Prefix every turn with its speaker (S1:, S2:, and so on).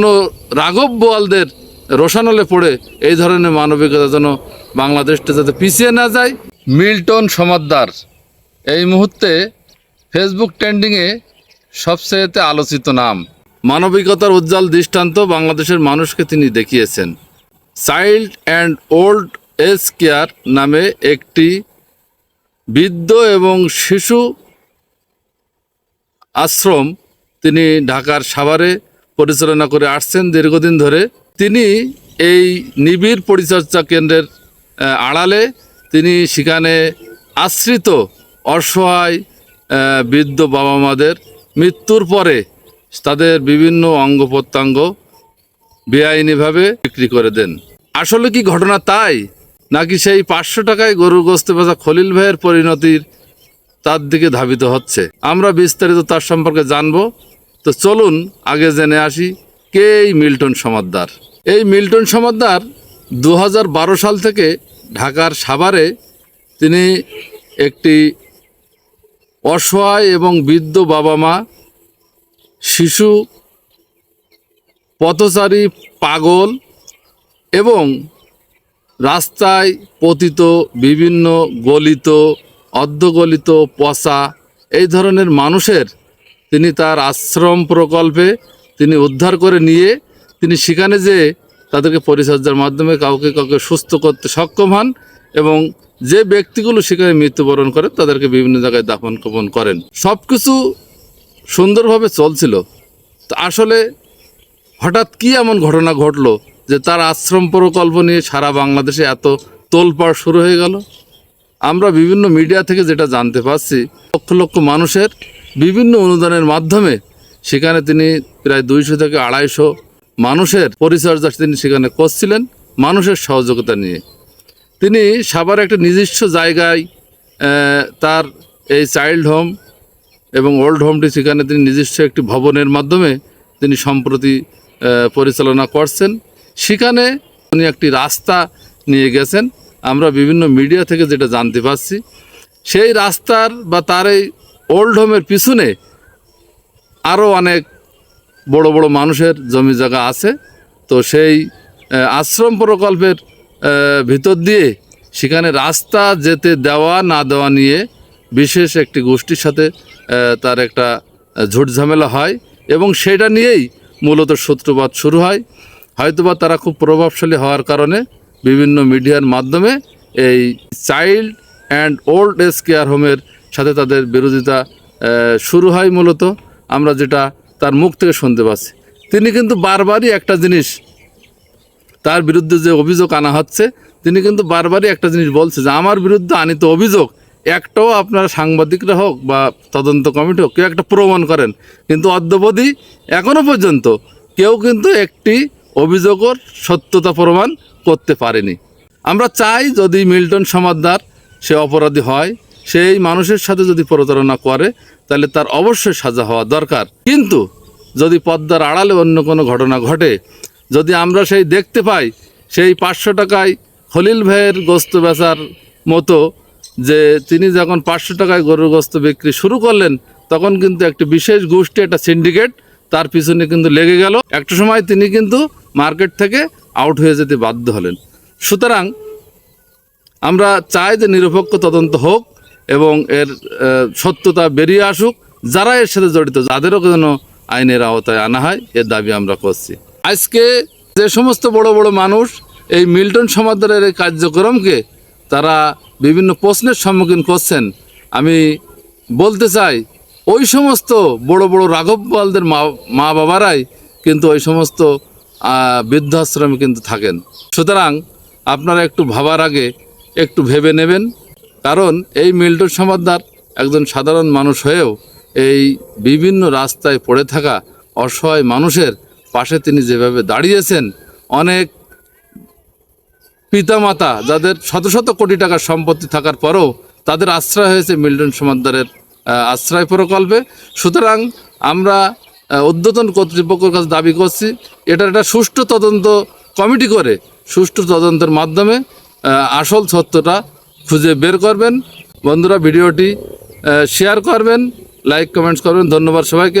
S1: কোনো রাঘব বোয়ালদের রোশানলে পড়ে এই ধরনের মানবিকতা যেন বাংলাদেশটা যাতে পিছিয়ে না যায়। মিল্টন সমাদ্দার এই মুহূর্তে ফেসবুক ট্রেন্ডিংয়ে সবচেয়েতে আলোচিত নাম। মানবিকতার উজ্জ্বল দৃষ্টান্ত বাংলাদেশের মানুষকে তিনি দেখিয়েছেন। Child and old age care নামে একটি বৃদ্ধ এবং শিশু আশ্রম তিনি ঢাকার সাভারে পরিচালনা করে আসছেন দীর্ঘদিন ধরে। তিনি এই নিবিড় পরিচর্যা কেন্দ্রের আড়ালে তিনি সেখানে আশ্রিত অসহায় বৃদ্ধ বাবা মাদের মৃত্যুর পরে তাদের বিভিন্ন অঙ্গ প্রত্যঙ্গ বেআইনিভাবে বিক্রি করে দেন। আসলে কি ঘটনা তাই? নাকি সেই পাঁচশো টাকায় গরুর গোস্তে বেচা খলিল ভাইয়ের পরিণতির তার দিকে ধাবিত হচ্ছে? আমরা বিস্তারিত তার সম্পর্কে জানব। তো চলুন আগে জেনে আসি কে এই মিল্টন সমাদ্দার। এই মিল্টন সমাদ্দার দু সাল থেকে ঢাকার সাভারে তিনি একটি অসহায় এবং বৃদ্ধ বাবা মা শিশু, পথচারী, পাগল এবং রাস্তায় পতিত বিভিন্ন গলিত, অর্ধগলিত পচা এই ধরনের মানুষের তিনি তার আশ্রম প্রকল্পে তিনি উদ্ধার করে নিয়ে তিনি সেখানে যে তাদেরকে পরিচর্যার মাধ্যমে কাউকে কাউকে সুস্থ করতে সক্ষম হন এবং যে ব্যক্তিগুলো সেখানে মৃত্যুবরণ করে তাদেরকে বিভিন্ন জায়গায় দাফন কোপন করেন। সব কিছু সুন্দরভাবে চলছিল। তো আসলে হঠাৎ কি এমন ঘটনা ঘটলো যে তার আশ্রম প্রকল্প নিয়ে সারা বাংলাদেশে এত তোলপাড় শুরু হয়ে গেল? আমরা বিভিন্ন মিডিয়া থেকে যেটা জানতে পারছি, লক্ষ লক্ষ মানুষের বিভিন্ন অনুদানের মাধ্যমে সেখানে তিনি প্রায় দুইশো থেকে আড়াইশো মানুষের পরিচর্যা তিনি সেখানে করছিলেন, মানুষের সহযোগিতা নিয়ে। তিনি সাভার একটা নিজস্ব জায়গায় তার এই চাইল্ড হোম এবং ওল্ড হোমটি সেখানে তিনি নিজস্ব একটি ভবনের মাধ্যমে তিনি সম্প্রতি পরিচালনা করছেন। সেখানে উনি একটি রাস্তা নিয়ে গেছেন। আমরা বিভিন্ন মিডিয়া থেকে যেটা জানতে পারছি, সেই রাস্তার বা তার এই ওল্ড হোমের পিছনে আরও অনেক বড় বড় মানুষের জমি জায়গা আছে। তো সেই আশ্রম প্রকল্পের ভিতর দিয়ে সেখানে রাস্তা যেতে দেওয়া না দেওয়া নিয়ে বিশেষ একটি গোষ্ঠীর সাথে তার একটা ঝুটঝামেলা হয় এবং সেটা নিয়েই মূলত সূত্রপাত শুরু হয়। হয়তোবা তারা খুব প্রভাবশালী হওয়ার কারণে বিভিন্ন মিডিয়ার মাধ্যমে এই child and old age care হোমের সাথে তাদের বিরোধিতা শুরু হয় মূলত। আমরা যেটা তার মুখ থেকে শুনতে পাচ্ছি। তিনি কিন্তু বারবারই একটা জিনিস তার বিরুদ্ধে যে অভিযোগ আনা হচ্ছে, তিনি কিন্তু বারবারই একটা জিনিস বলছে যে, আমার বিরুদ্ধে আনিত অভিযোগ, একটাও আপনারা সাংবাদিকরা হোক বা তদন্ত কমিটি হোক, কেউ একটা প্রমাণ করেন। কিন্তু অদ্যবধি এখনও পর্যন্ত কেউ কিন্তু একটি অভিযোগের সত্যতা প্রমাণ করতে পারেনি। আমরা চাই যদি মিল্টন সমাদ্দার সে অপরাধী হয় সেই মানুষের সাথে যদি প্রতারণা করে, তাহলে তার অবশ্যই সাজা হওয়া দরকার। কিন্তু যদি পদ্মার আড়ালে অন্য কোনো ঘটনা ঘটে, যদি আমরা সেই দেখতে পাই, সেই পাঁচশো টাকায় খলিল ভাইয়ের গোস্ত বেচার মতো যে তিনি যখন পাঁচশো টাকায় গরুর গোস্ত বিক্রি শুরু করলেন, তখন কিন্তু একটি বিশেষ গোষ্ঠী, একটা সিন্ডিকেট তার পিছনে কিন্তু লেগে গেল। একটা সময় তিনি কিন্তু মার্কেট থেকে আউট হয়ে যেতে বাধ্য হলেন। সুতরাং আমরা চাই যে নিরপেক্ষ তদন্ত হোক এবং এর সত্যতা বেরিয়ে আসুক, যারা এর সাথে জড়িত, যাদেরও যেন আইনের আওতায় আনা হয়, এর দাবি আমরা করছি। আজকে যে সমস্ত বড় বড় মানুষ এই মিল্টন সমাদারের এই কার্যক্রমকে তারা বিভিন্ন প্রশ্নের সম্মুখীন করছেন, আমি বলতে চাই, ওই সমস্ত বড় বড় রাঘব বোয়ালদের মা মা বাবারাই কিন্তু ওই সমস্ত বৃদ্ধাশ্রমে কিন্তু থাকেন। সুতরাং আপনারা একটু ভাবার আগে একটু ভেবে নেবেন কারণ এই মিল্টন সমাদার একজন সাধারণ মানুষ হয়েও এই বিভিন্ন রাস্তায় পড়ে থাকা অসহায় মানুষের পাশে তিনি যেভাবে দাঁড়িয়েছেন অনেক পিতামাতা যাদের শত শত কোটি টাকার সম্পত্তি থাকার পরেও তাদের আশ্রয় হয়েছে মিল্টন সমাদ্দারের আহ, আশ্রয় প্রকল্পে। সুতরাং আমরা ঊর্ধ্বতন কর্তৃপক্ষের কাছে দাবি করছি এটার একটা সুষ্ঠু তদন্ত কমিটি করে সুষ্ঠু তদন্তের মাধ্যমে আসল সত্যটা খুঁজে বের করবেন। বন্ধুরা ভিডিওটি শেয়ার করবেন লাইক কমেন্টস করবেন। ধন্যবাদ সবাইকে।